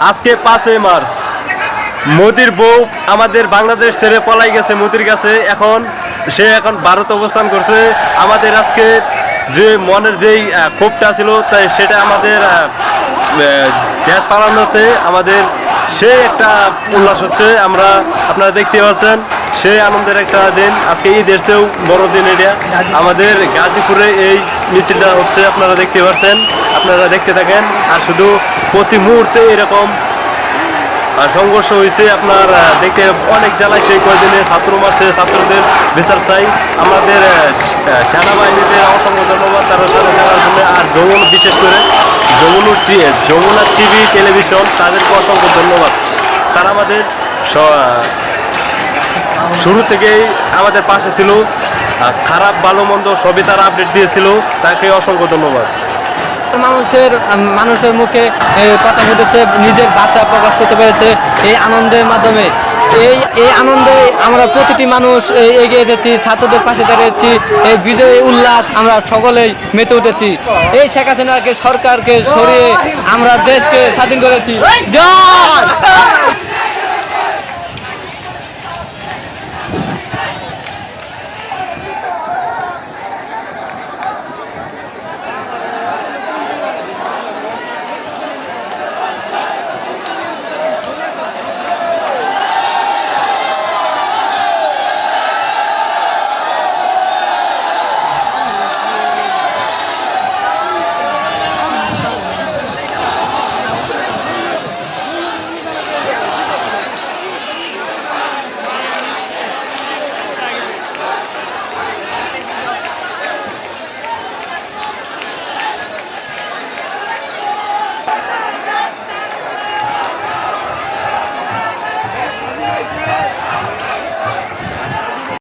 আজকে পাঁচই মার্চ। মোদির বউ আমাদের বাংলাদেশ ছেড়ে পলাই গেছে মোদির কাছে। এখন সে এখন ভারত অবস্থান করছে। আমাদের আজকে যে মনের যেই ক্ষোভটা ছিল, তাই সেটা আমাদের আহ, পালানোতে আমাদের সে একটা উল্লাস হচ্ছে আমরা আপনারা দেখতে পাচ্ছেন সেই আনন্দের একটা দিন। আজকে এই দেশেও বড় দিন এটা। আমাদের গাজীপুরে এই মিছিলটা হচ্ছে আপনারা দেখতে পাচ্ছেন আপনারা দেখতে থাকেন। আর শুধু প্রতি মুহূর্তে এরকম সংঘর্ষ হয়েছে আপনার দেখতে অনেক জ্বালাইছে কয়েকদিনে ছাত্র মারছে ছাত্রদের বিচার চাই। আমাদের আহ, সে- আহ, সেনাবাহিনীদের অসংখ্য ধন্যবাদ তারা তারা জন্য। আর যমুন বিশেষ করে যমুন যমুনা টিভি টেলিভিশন তাদেরকে অসংখ্য ধন্যবাদ। তারা আমাদের শুরু থেকেই আমাদের পাশে ছিল খারাপ, ভালো, মন্দ সবই তারা আপডেট দিয়েছিল, তাকে অসংখ্য ধন্যবাদ। মানুষের মানুষের মুখে কথা ফুটেছে, নিজের ভাষা প্রকাশ করতে পেরেছে, এই আনন্দের মাধ্যমে। এই এই আনন্দে আমরা প্রতিটি মানুষ এগিয়ে এসেছি, ছাত্রদের পাশে দাঁড়িয়েছি, এই বিজয়ী উল্লাস আমরা সকলেই মেতে উঠেছি। এই শেখ হাসিনাকে সরকারকে সরিয়ে আমরা দেশকে স্বাধীন করেছি। জয়!